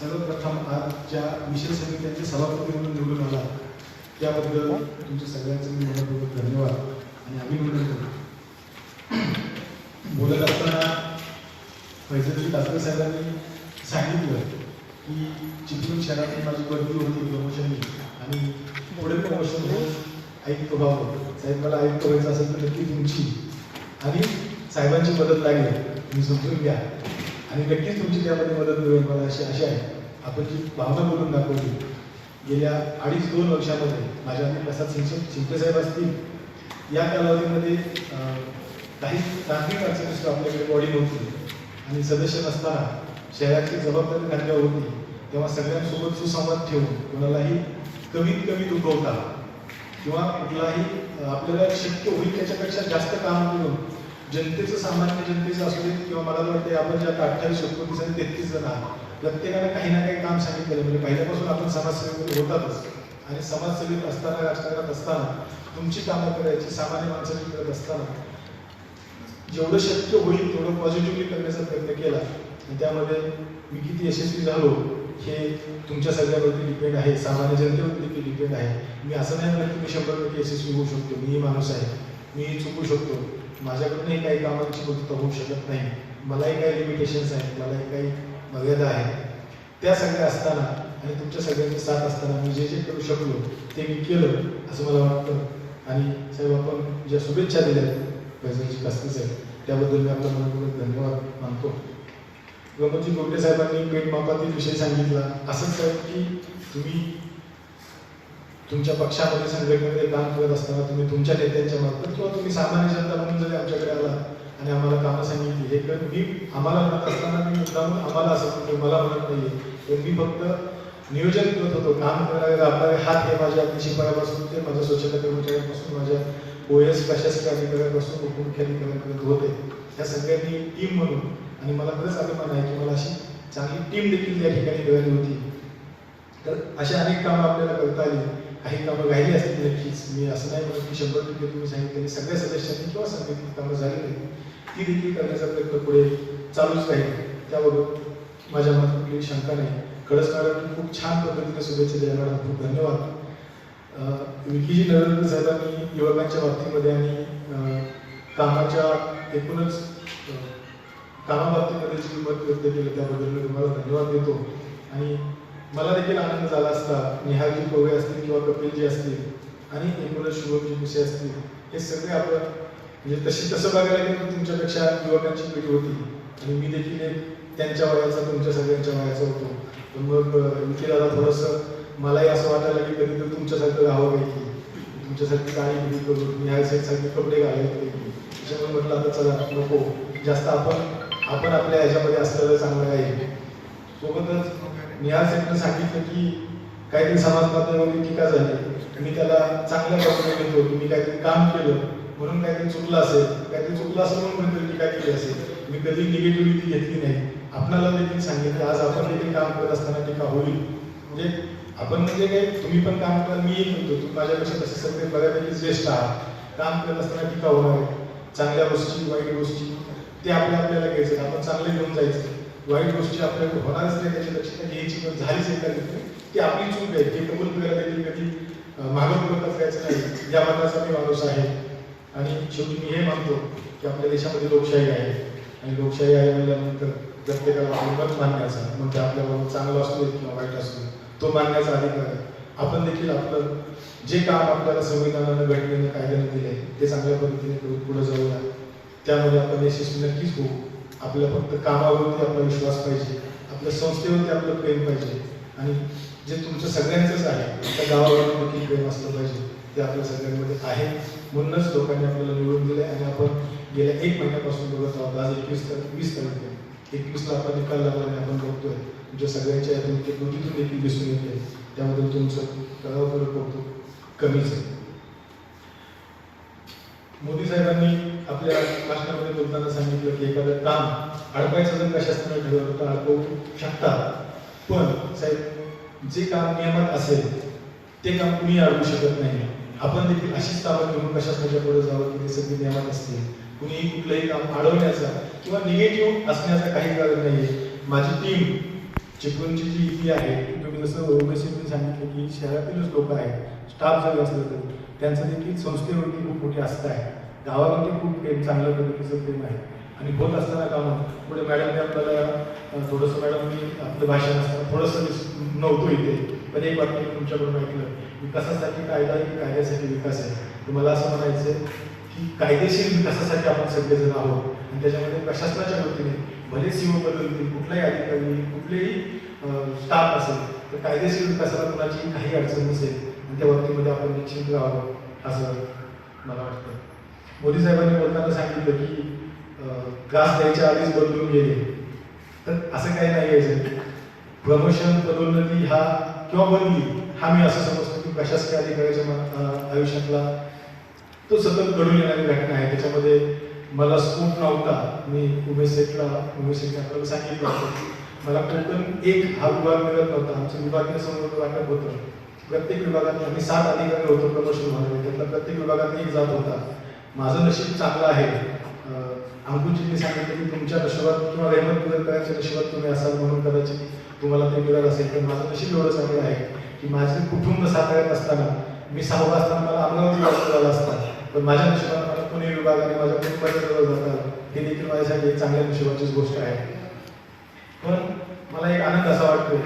सर्वप्रथम आजच्या विषय समित्यांचे सभापती म्हणून निवडून आला त्याबद्दल तुमच्या सगळ्यांचे मी मनपूर्वक धन्यवाद आणि अभिनंदन करतो. बोलत असताना फैजलजी कासकर साहेबांनी सांगितलं की चिपळूण शहरातून माझी बदली होती प्रमोशननी आणि पुढे प्रमोशन होऊन आयुक्त व्हावं. साहेब मला आयुक्त व्हायचं असेल तर नक्की तुमची. आणि साहेबांची मदत लागेल. तुम्ही समजून घ्या. आणि नक्कीच तुमची त्यामध्ये मदत मिळेल मला अशी आशा आहे. आपण जी भावना बोलून दाखवली गेल्या अडीच दोन वर्षामध्ये माझ्या आणि प्रसाद सिंग शिंपे साहेब असतील या कालावधीमध्ये काही तांत्रिक अडचणी आपल्याकडे बॉडी नव्हती. आणि सदस्य नसताना शहराची जबाबदारी खांद्यावर होती. तेव्हा सगळ्यांसोबत सुसंवाद ठेवून कोणालाही कमीत कमी दुखवता किंवा कुठलाही आपल्याला शक्य होईल त्याच्यापेक्षा जास्त काम करून जनतेचं सामान्य जनतेचं असू दे किंवा मला तर वाटतं आपण ज्या अठ्ठावीस एकोणतीस आणि तेहतीस जण आहात. प्रत्येकाने काही ना काही काम सांगितलेलं म्हणजे पहिल्यापासून आपण समाजसेवेमध्ये होतातच आणि समाजसेवेत असताना राजकारणात असताना तुमची कामं करायची सामान्य माणसाची करत असताना जेवढं शक्य होईल तेवढं पॉझिटिव्हली करण्याचा प्रयत्न केला. आणि त्यामध्ये मी किती यशस्वी झालो हे तुमच्या सगळ्यावरती डिपेंड आहे. सामान्य जनतेवरती देखील डिपेंड आहे. मी असं नाही म्हणत की मी शंभर टक्के यशस्वी होऊ शकतो. मीही माणूस आहे. मी चुकू शकतो. माझ्याकडूनही काही कामांची पूर्तता होऊ शकत नाही. मलाही काही लिमिटेशन्स आहेत मलाही काही मर्यादा आहेत. त्या सगळ्या असताना आणि तुमच्या सगळ्यांची साथ असताना मी जे जे करू शकलो ते मी केलं असं मला वाटतं. आणि साहेब आपण ज्या शुभेच्छा दिल्या फैजलजी कास्ती साहेब त्याबद्दल मी आपल्या मनपूर्वक धन्यवाद मानतो. गमनजी गोगटे साहेबांनी पेट मापातील विषय सांगितला. असंच साहेब की तुम्ही तुमच्या पक्षामध्ये संघटनेमध्ये काम करत असताना तुम्ही तुमच्या नेत्यांच्या मार्फत किंवा तुम्ही सामान्य जनता म्हणून जरी आमच्याकडे आला आणि आम्हाला कामं सांगितली हे कर मी आम्हाला म्हणत असताना मी मुद्दामून आम्हाला असं म्हणतो मला म्हणत नाहीये. तर मी फक्त नियोजन करत होतो काम करायला आपले हात हे माझ्या अग्निशिपायापासून ते माझ्या स्वच्छता कर्मचाऱ्यांपासून माझ्या ओ ओएस प्रशासक अधिकाऱ्यांपासून उपमुख्याधिकाऱ्यांपर्यंत होते. या सगळ्यांनी टीम म्हणून आणि मला खरंच अभिमान आहे की मला अशी चांगली टीम देखील या ठिकाणी मिळाली होती. तर अशा अनेक कामं आपल्याला करता आली. काही कामं राहिली असतील नक्कीच मी असं नाही म्हणत की शंभर टक्के तुम्ही सांगितले सगळ्या सदस्यांनी किंवा सांगितलेली कामं झाली नाही ती देखील करण्याचा प्रयत्न पुढे चालूच राहील. त्याबरोबर माझ्या मनात कुठलीही शंका नाही. खरंच मॅडम खूप छान पद्धतीने शुभेच्छा द्यायला मॅडम खूप धन्यवाद. विकीजी नरेंद्र साहेबांनी युवकांच्या बाबतीमध्ये आणि कामाच्या एकूणच कामाबाबतीमध्ये जी मत व्यक्त केलं त्याबद्दल मी तुम्हाला धन्यवाद देतो. आणि मला देखील आनंद झाला असता. निहालजी कोवे असतील किंवा कपिलजी असतील आणि एकूणच शुभमजी मुसे असतील हे सगळे आपण म्हणजे तशी तसं बघायला गेलं तुमच्यापेक्षा युवकांची पिढी होती. आणि मी देखील एक त्यांच्या वयाचा तुमच्या सगळ्यांच्या वयाचा होतो. पण मग विकी दादा थोडंसं मलाही असं वाटायला की कधी तर तुमच्यासारखं राहावं की तुमच्यासाठी काही पिढी करून निहाल कपडे घालायचे त्याच्यामुळे म्हटलं आता चला नको. जास्त आपण आपण आपल्या ह्याच्यामध्ये असलेलं चांगलं आहे. सोबतच निहाल सेटनं सांगितलं की काहीतरी समाज माध्यमावरती टीका झाली. मी त्याला चांगल्या बाजूने घेतो. की मी काहीतरी काम केलं म्हणून काहीतरी चुकलं असेल. काहीतरी चुकलं असेल म्हणून कोणीतरी टीका केली असेल. मी कधी निगेटिव्हिटी घेतली नाही. आपणाला देखील सांगितलं आज आपण देखील काम करत असताना टीका होईल. म्हणजे आपण म्हणजे काय तुम्ही पण काम करा मी म्हणतो तुम्ही माझ्यापेक्षा तसे सगळे बऱ्यापैकी ज्येष्ठ आहात. काम करत असताना टीका होणार आहे. चांगल्या गोष्टी वाईट गोष्टी ते आपल्या आपल्याला घ्यायचं. आपण चांगले घेऊन जायचं. वाईट गोष्टी आपल्याकडे होणारच नाही त्याची दक्षता घ्यायची पण झालीच एका ठिकाणी ती आपली चूक आहे जे कबूल करायला देखील कधी मागत मागं जायचं नाही. या मताचा मी माणूस आहे. आणि शेवटी मी हे मानतो की आपल्या देशामध्ये लोकशाही आहे. आणि लोकशाही आहे म्हणल्यानंतर प्रत्येकाला आपलं मत मानण्याचा मग ते आपल्याबरोबर चांगलं असू किंवा वाईट असू तो मानण्याचा अधिकार आहे. आपण देखील आपलं जे काम आपल्याला संविधानानं घटनेनं कायद्यानं दिले ते चांगल्या पद्धतीने करून पुढे जाऊया. त्यामध्ये आपण यशस्वी नक्कीच होऊ. आपल्या फक्त कामावरती आपला विश्वास पाहिजे आपल्या संस्थेवरती आपलं प्रेम पाहिजे आणि जे तुमचं सगळ्यांचंच आहे त्या गावावर देखील प्रेम असलं पाहिजे ते आपल्या सगळ्यांमध्ये आहे. म्हणूनच लोकांनी आपल्याला निवडून दिलं आणि आपण गेल्या एक महिन्यापासून बघत आहोत आज एकवीस तारीख वीस तारीख आहे. एकवीसला आपण निकाल लागला आणि आपण बघतोय तुमच्या सगळ्यांच्या यातून ते कृतीतून देखील दिसून येते त्याबद्दल तुमचं कळावं कौतुक कमीच आहे. मोदी साहेबांनी आपल्या भाषणामध्ये बोलताना सांगितलं की एखादं काम अडकायचं जर कशास्त्राने ठरवलं तर अडकवू शकता. पण साहेब जे काम नियमात असेल ते काम कुणी अडवू शकत नाही. आपण देखील अशीच कामं घेऊन कशास्त्राच्या पुढे जावं की ते सगळे नियमात असतील? कुणीही कुठलंही काम अडवण्याचा किंवा निगेटिव्ह असण्याचा काही कारण नाहीये. माझी टीम चिपळूणची जी इथली आहे तुम्ही जसं ओबीसीमध्ये सांगितलं की शहरातीलच लोक आहेत. स्टाफ जरी असलं तरी. त्यांचं देखील संस्थेवरती खूप मोठी आस्था आहे. गावावरती खूप प्रेम चांगल्या पद्धतीचं प्रेम आहे. आणि होत असताना कामं पुढे मॅडमने आपल्याला थोडंसं मॅडम मी आपलं भाषण असताना थोडंसं दिस- नव्हतं इथे पण एक वाक्य तुमच्याकडून ऐकलं विकासासाठी कायदा ही कायद्यासाठी विकास आहे. तर मला असं म्हणायचं आहे की कायदेशीर विकासासाठी आपण सगळेजण आहोत. आणि त्याच्यामध्ये प्रशासनाच्या वतीने भले सीओ बदलतील कुठलाही अधिकारी कुठलेही स्टाफ असेल तर कायदेशीर विकासाला कुणाची काही अडचण नसेल. आणि त्या बाबतीमध्ये आपण निश्चित राहावं असं मला वाटतं. मोदी साहेबांनी बोलताना सांगितलं की क्लास द्यायच्या आधीच बदलून गेले तर असं काही नाही आहे प्रमोशन पदोन्नती हा किंवा बदली हा मी असं समजतो की प्रशासकीय अधिकाऱ्याच्या आयुष्यातला तो सतत घडून येणारी घटना आहे. त्याच्यामध्ये मला स्कोप नव्हता. मी उमेश शेठला उमेश शेठने आपल्याला सांगितलं होतं. मला कोकण एक हा विभाग मिळत नव्हता. आमचं विभागीय समोर वाटत होतं. प्रत्येक विभागात आम्ही सात अधिकारी होतो प्रमोशन त्यातला प्रत्येक विभागात एक जात होता. माझं नशीब चांगलं आहे. अंकुजींनी सांगितलं की तुमच्या नशिबात किंवा रेहमत पुरकरांच्या नशिबात तुम्ही असाल म्हणून कदाचित तुम्हाला ते मिळत असेल. पण माझं नशीब एवढं चांगलं आहे की माझे कुटुंब साताऱ्यात असताना मी सहावा असताना मला अमरावती वाजता झाला असता पण माझ्या नशिबात मला पुणे विभागाने माझ्या कुटुंबाच्या जवळ जातात. हे देखील माझ्यासाठी चांगल्या नशिबाचीच गोष्ट आहे. पण मला एक आनंद असा वाटतोय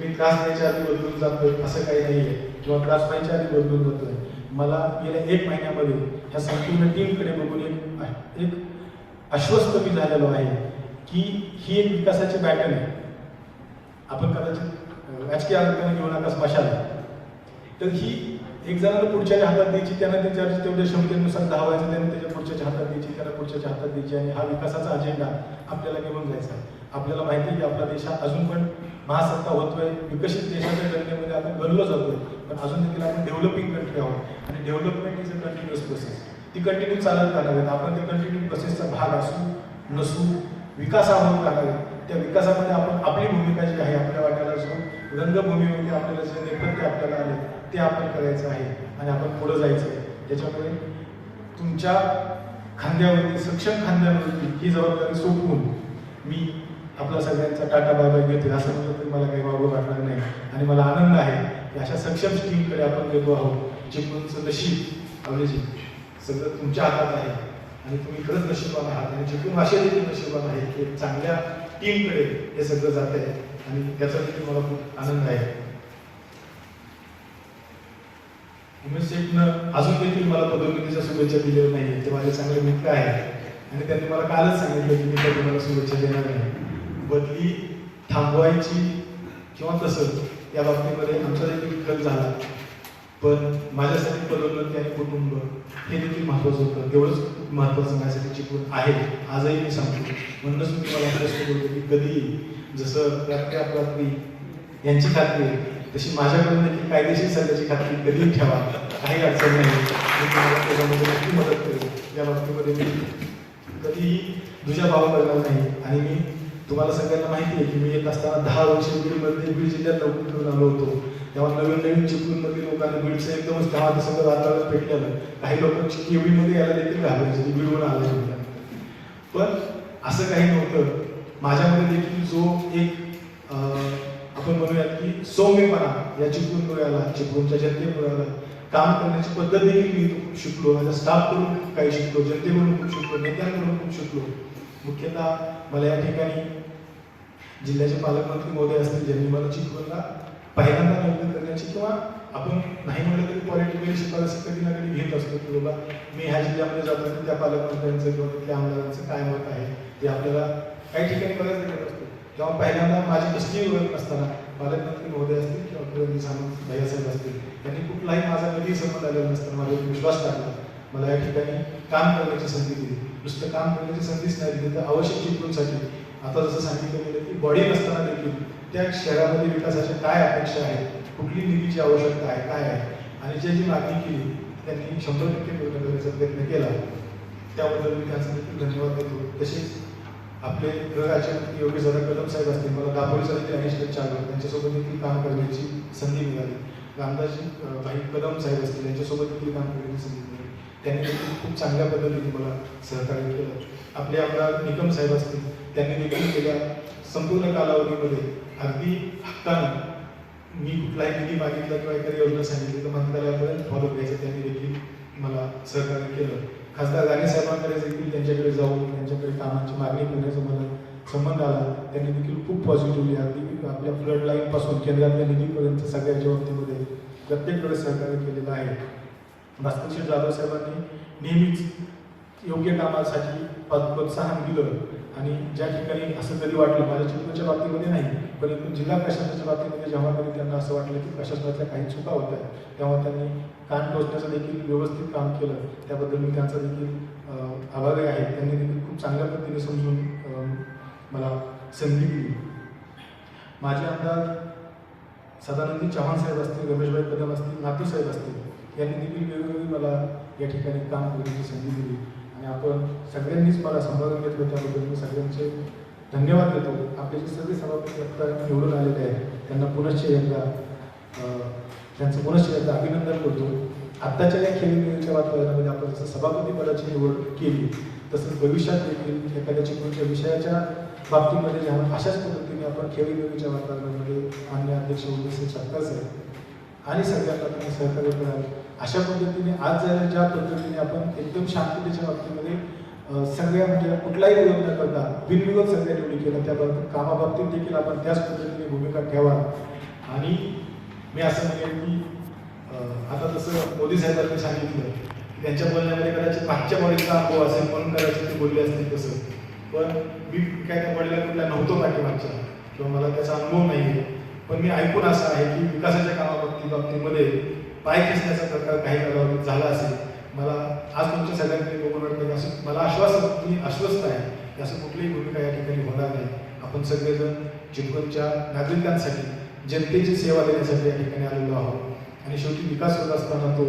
मी क्लास द्यायच्या आधी बदलून जातोय असं काही नाहीये. किंवा क्लास व्हायच्या आधी बदलून जातोय. मला गेल्या एक महिन्यामध्ये ह्या संपूर्ण टीमकडे बघून एक एक आश्वस्त मी झालेलो आहे की ही एक विकासाची बॅटन आहे. आपण कदाचित राजकीय आरोग्याने घेऊ नका स्मशाला तर ही एक जणाला पुढच्याच्या हातात द्यायची त्यांना त्याच्या तेवढ्या क्षमतेनुसार धावायचं त्यांना त्याच्या पुढच्याच्या हातात द्यायची त्याला पुढच्याच्या हातात द्यायची आणि हा विकासाचा अजेंडा आपल्याला घेऊन जायचा. आहे. आपल्याला माहिती आहे की आपला देश हा अजून पण महासत्ता होतोय विकसित देशाच्या गणनेमध्ये आपण गणलो जातोय पण अजून देखील आपण डेव्हलपिंग कंट्री आहोत. आणि development is a continuous process ती कंटिन्यू चालत राहणार आपण त्या कंटिन्यू प्रोसेसचा भाग असू नसू विकासावर राहणार त्या विकासामध्ये आपण आपली भूमिका जी आहे आपल्या वाट्याला जो रंगभूमीमध्ये आपल्याला जे नेपथ्य आपल्याला आले ते आपण करायचं आहे आणि आपण पुढं जायचं आहे. त्याच्यामुळे तुमच्या खांद्यावरती सक्षम खांद्यावरती ही जबाबदारी सोपवून मी आपला सगळ्यांचा टाटा बाबा घेतील असं म्हणजे म्हटलं तरी मला काही वावं वाटणार नाही. आणि मला आनंद आहे की अशा सक्षम टीमकडे आपण गेलो आहोत चिपळूणचं नशीब अभिजी सगळं तुमच्या हातात आहे. आणि तुम्ही खरंच नशिबान आहात. आणि चिपळूण असे देखील नशिबान आहे की एक चांगल्या टीमकडे हे सगळं जात आहे. आणि त्याचा देखील मला खूप आनंद आहे. उमेश शेठनं अजून देखील मला पदोन्नतीच्या शुभेच्छा दिलेल्या नाही ते माझे चांगले मित्र आहेत. आणि त्यांनी मला कालच सांगितलं की मी तुम्हाला शुभेच्छा देणार नाही. बदली थांबवायची किंवा तसं या बाबतीमध्ये आमचा देखील कल झाला. पण माझ्यासाठी पदोन्नती आणि कुटुंब हे देखील महत्वाचं होतं. तेवढंच महत्वाचं माझ्यासाठी चिकून आहे. आजही मी सांगतो. म्हणूनच मी तुम्हाला प्रश्न बोलतो की कधी जसं रात्री अपरात्री यांची खात्री आहे, तशी माझ्याकडून देखील कायदेशीर सल्ल्याची खात्री कधी ठेवा. काही अडचण नाही. मी तुम्हाला त्याच्यामध्ये नक्की मदत करेल या बाबतीमध्ये मी कधीही तुझ्या भाव करणार नाही. आणि मी तुम्हाला सगळ्यांना माहिती आहे की मी येत असताना दहा वर्ष बीडमध्ये बीड जिल्ह्यात नोकरी करून आलो होतो. तेव्हा नवीन नवीन चिपळूणमधील लोकांनी बीडचं एकदमच दहा दिवसाचं वातावरण पेटलेलं काही लोक केवीमध्ये यायला देखील घालायचे जे बीडवरून आले होते. पण असं काही नव्हतं. माझ्यामध्ये देखील जो एक आपण म्हणूयात की सौम्यपणा या चिपळूणपुऱ्याला चिपळूणच्या जनतेमुळे काम करण्याची पद्धत देखील मी खूप शिकलो. माझ्या स्टाफकडून करून काही शिकलो. जनतेकडून खूप शिकलो. नेत्यांकडून खूप शिकलो. मुख्यतः मला या ठिकाणी जिल्ह्याचे पालकमंत्री महोदय असतील ज्यांनी मला चिखलला पहिल्यांदा नोकरी करण्याची किंवा आपण नाही म्हणलं तरी पॉलिटिकली शिफारसी कधी ना कधी घेत असतो की बाबा मी ह्या जिल्ह्यामध्ये जातो की त्या पालकमंत्र्यांचं किंवा तिथल्या आमदारांचं काय मत आहे ते आपल्याला काही ठिकाणी बघायला मिळत असतो तेव्हा पहिल्यांदा माझी कसलीही ओळख असताना पालकमंत्री महोदय असतील किंवा कुलंदी सामंत भैयासाहेब असतील त्यांनी कुठलाही माझा कधीही संबंध आलेला नसताना माझ्यावर विश्वास टाकला. मला या ठिकाणी काम करण्याची संधी दिली. नुसतं काम करण्याची संधीच नाही दिली तर आवश्यक चिपळूणसाठी आता जसं सांगितलं गेलं बॉडी नसताना देखील त्या शहरामध्ये विकासाच्या काय अपेक्षा आहेत? कुठली निधीची आवश्यकता आहे? काय आहे? आणि जे जी मागणी केली त्यांनी शंभर टक्के पूर्ण करण्याचा प्रयत्न केला. त्याबद्दल मी त्यांचा देखील धन्यवाद देतो. तसेच आपले गृहराज्यमंत्री योगी दादा कदम साहेब असतील मला दापोलीचा देखील अनिष्ठ चालू त्यांच्यासोबत देखील काम करण्याची संधी मिळाली. रामदासजी भाई कदम साहेब असतील यांच्यासोबत देखील काम करण्याची संधी मिळाली. त्यांनी देखील खूप चांगल्या पद्धतीने मला सहकार्य केलं. आपले आमदार निकम साहेब असतील त्यांनी देखील केल्या संपूर्ण कालावधीमध्ये अगदी हक्कानं मी कुठलाही निधी मागितला किंवा एखादी योजना सांगितली तर मंत्रालयापर्यंत फॉलो घ्यायचं त्यांनी देखील मला सहकार्य केलं. खासदार गाणे साहेबांकडे देखील त्यांच्याकडे जाऊन त्यांच्याकडे कामाची मागणी करण्याचा मला संबंध आला. त्यांनी देखील खूप पॉझिटिव्हली अगदी आपल्या फ्लड लाईनपासून केंद्रातल्या निधीपर्यंत सगळ्याच्या बाबतीमध्ये प्रत्येककडे सहकार्य केलेलं आहे. भास्करशी जाधव साहेबांनी नेहमीच योग्य कामासाठी प्रोत्साहन दिलं. आणि ज्या ठिकाणी असं कधी वाटलं माझ्या चित्रच्या बाबतीमध्ये नाही पण जिल्हा प्रशासनाच्या बाबतीमध्ये जेव्हा कधी त्यांना असं वाटलं की प्रशासनातल्या काही चुका होत्या तेव्हा त्यांनी कान टोचण्याचं देखील व्यवस्थित काम केलं. त्याबद्दल मी त्यांचा देखील आभारी आहे. त्यांनी देखील खूप चांगल्या पद्धतीने समजून मला संधी दिली. माझे आमदार सदानंदी चव्हाण साहेब असतील रमेशभाई कदम असतील नातू साहेब असतील यांनी देखील वेगवेगळी मला या ठिकाणी काम करण्याची संधी दिली. आणि आपण सगळ्यांनीच मला सांभाळून घेतलं त्याबद्दल मी सगळ्यांचे धन्यवाद देतो. आपले जे सगळे सभापती आत्ता निवडून आलेले आहेत त्यांना पुनश्च एकदा त्यांचं पुनश्च एकदा अभिनंदन करतो. आत्ताच्या या खेळीमेळीच्या वातावरणामध्ये आपण जसं सभापती पदाची निवड केली तसंच भविष्यात देखील एखाद्या चिपळूणच्या विषयाच्या बाबतीमध्ये जेव्हा अशाच पद्धतीने आपण खेळीमेळीच्या वातावरणामध्ये मान्य अध्यक्ष उद्देश सत्ताच आहे आणि सगळ्यांना तुम्ही सहकार्य कराल अशा पद्धतीने आज जर ज्या पद्धतीने आपण एकदम शांततेच्या बाबतीमध्ये सगळ्या म्हणजे कुठलाही विरोध न करता बिनविरोध सगळ्या निवडी केल्या त्या कामाबाबतीत देखील आपण त्याच पद्धतीने भूमिका ठेवा. आणि मी असं म्हणेन की आता जसं मोदी साहेबांनी सांगितलं त्यांच्या बोलण्यामध्ये कदाचित मागच्या मॉडेलचा अनुभव असेल म्हणून कदाचित ते बोलले असतील तसं. पण मी काय त्या मॉडेलला कुठला नव्हतो पाठीमागच्या किंवा मला त्याचा अनुभव नाही आहे पण मी ऐकून असं आहे की विकासाच्या कामाबाबतीत बाबतीमध्ये पाय खेचण्याचा प्रकार काही कालावधीत झाला असेल मला आज तुमच्या सगळ्यांकडे बघून वाटतं असं मला आश्वासन तुम्ही आश्वस्त आहे की असं कुठलीही भूमिका या ठिकाणी होणार नाही. आपण सगळेजण चिपळूणच्या नागरिकांसाठी जनतेची सेवा देण्यासाठी या ठिकाणी आलेलो आहोत. आणि शेवटी विकास होत असताना तो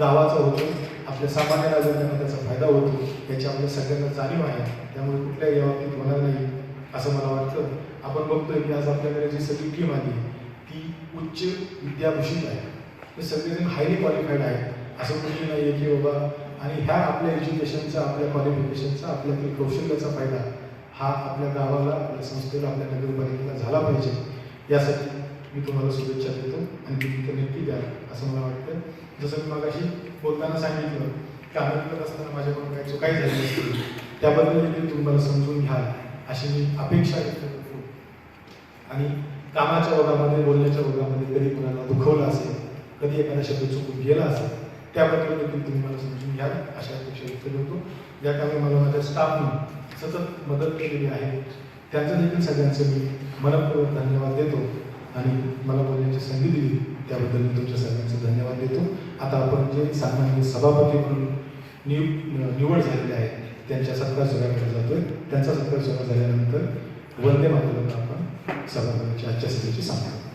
गावाचा होतो. आपल्या सामान्य नागरिकांना त्याचा फायदा होतो. याची आपल्या सगळ्यांना जाणीव आहे. त्यामुळे कुठल्याही या बाबतीत होणार नाही असं मला वाटतं. आपण बघतोय की आज आपल्याकडे जी सगळी टीम आली ती उच्च विद्याभूषित आहे. ते सगळेजण हायली क्वालिफाईड आहेत. असं कुठली नाही आहे की बाबा आणि ह्या आपल्या एज्युकेशनचा आपल्या क्वालिफिकेशनचा आपल्या कौशल्याचा फायदा हा आपल्या गावाला आपल्या संस्थेला आपल्या नगरपालिकेला झाला पाहिजे. यासाठी मी तुम्हाला शुभेच्छा देतो आणि तुम्ही तर नक्की द्या असं मला वाटतं. जसं मी मगाशी बोलताना सांगितलं की आम्ही करत असताना माझ्याकडून काही चुकाही झाली असतील त्याबद्दल देखील तुम्ही समजून घ्याल अशी मी अपेक्षा व्यक्त करतो. आणि कामाच्या ओघामध्ये बोलण्याच्या ओघामध्ये कधी कुणाला दुखवलं असेल कधी एखादा शब्द चुकून गेला असेल त्याबद्दल देखील तुम्ही मला समजून घ्याल अशा अपेक्षा व्यक्त करतो. ज्या कामी मला माझ्या स्टाफने सतत मदत केलेली आहे त्यांचं देखील सगळ्यांचं मी मनपूर्वक धन्यवाद देतो आणि मला बोलण्याची संधी दिली त्याबद्दल मी तुमच्या सगळ्यांचं धन्यवाद देतो. आता आपण जे सामान्य सभापती म्हणून निव निवड झालेले आहे त्यांच्या सत्कार सोहळ्याकडे जातोय. त्यांचा सत्कार सोहळा झाल्यानंतर वंदे मातरम आपण सभापतीच्या आजच्या सभेची सांगतो